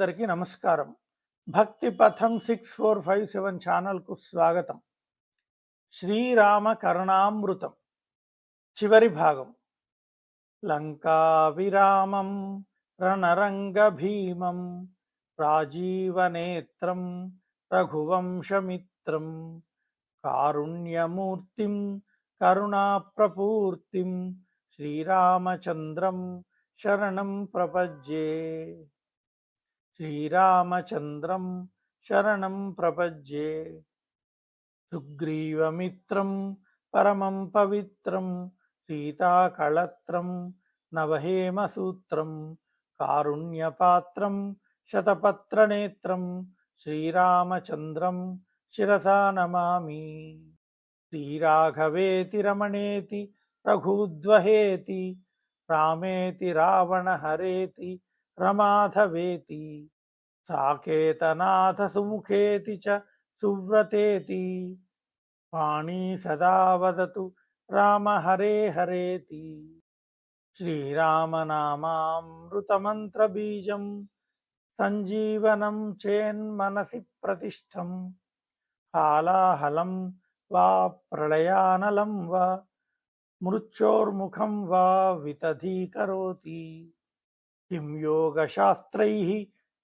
అందరికీ నమస్కారం. భక్తి పథం సిక్స్ ఫోర్ ఫైవ్ సెవెన్ ఛానల్కు స్వాగతం. శ్రీరామ కరుణామృతం. చివరి భాగం. లంకా విరామం రణరంగ భీమం రాజీవనేత్రం రఘువంశమిత్రం కారుణ్యమూర్తిం కరుణాప్రపూర్తిం శ్రీరామచంద్రం శరణం ప్రపజ్యే. శ్రీరామచంద్రం శరణం ప్రపజ్యే. సుగ్రీవమిత్రం పరమం పవిత్రం సీతాకళత్రం నవహేమసూత్రం కారుణ్యపాత్రం శతపత్రనేత్రం శ్రీరామచంద్రం శిరసా నమామి. శ్రీరాఘవేతి రమణేతి రఘూద్వహేతి రామేతి రావణ హరేతి రమాధవేతి సాకేతనాథ సుముఖేతి చ సువ్రతేతి. పాణీ సదా వదతు రామ హరే హరేతి. శ్రీరామనామామృతమంత్రబీజం సంజీవనం చేన్మనసి ప్రతిష్టం. హాలాహలం వా ప్రళయానలం వా మృత్యోర్ముఖం వా వితధీకరోతి. కిం యోగశాస్త్రై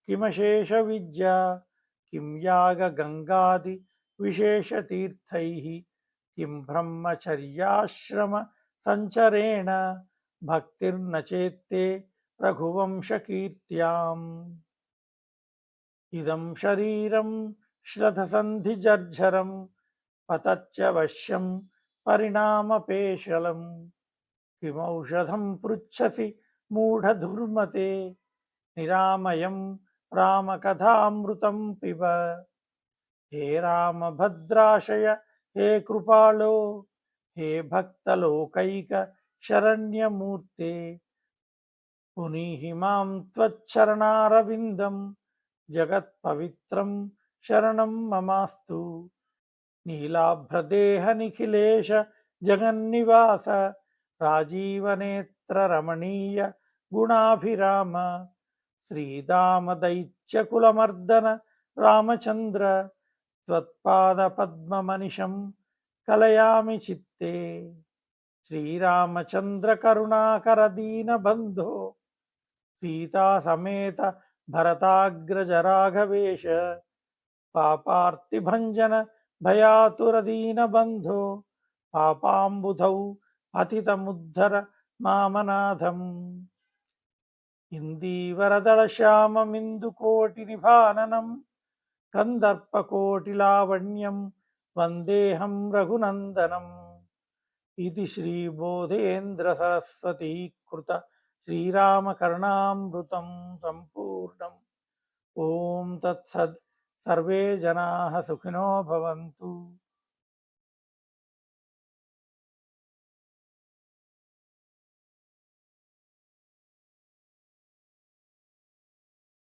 కిమశేష విద్య కిం యాగగంగాది విశేషతీర్థైः కిం బ్రహ్మచర్యాశ్రమ సంచరేణ భక్తిర్నచేత్తే రఘువంశకీర్త్యాం ఇదం శరీరం శ్రధసన్ధిజర్జరం పతచ్చవశ్యం పరిణామపేశలం కిమౌషధం పృచ్చసి మూఢధుర్మతే నిరామయం రామకథామృతం పిబ. హే రామభద్రాశయ హే కృపాళో హే భక్తలోకైక శరణ్యమూర్తే. పునీహి మాం త్వచ్చరణారవిందం జగత్పవిత్రం శరణం మమాస్తు. నీలాభ్రదేహ నిఖిలేశ జగన్నివాస రాజీవనేత్ర सर्वत्र रमणीय गुणाभिराम। श्रीदाम श्रीदामदैत्यकुलमर्दन रामचन्द्र त्वत्पादपद्ममनिशं कलयामि चित्ते। श्रीरामचन्द्रकरुणाकरदीनबन्धो सीतासमेत भरताग्रजराघवेश, पापार्तिभञ्जन भयातुरदीनबन्धो, पापाम्बुधौ अतितमुद्धर మామనాథం ఇందీవరదళ శ్యామమిందుకోటి నిభాననం కందర్పకోటిలావణ్యం వందేహం రఘునందనం. ఇది శ్రీబోధేంద్ర సరస్వతీకృత శ్రీరామకర్ణామృతం సంపూర్ణం. ఓం తత్సద్ సర్వే జనా సుఖినో భవంతు.